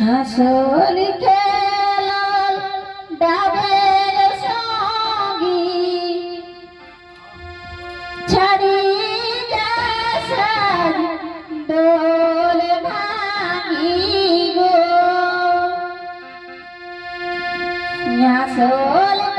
আসল খেলাল ডাবের সঙ্গী। ছাড়ি যাসার দোল ভাঙি গো। আসল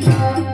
Thank you.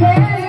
Yeah.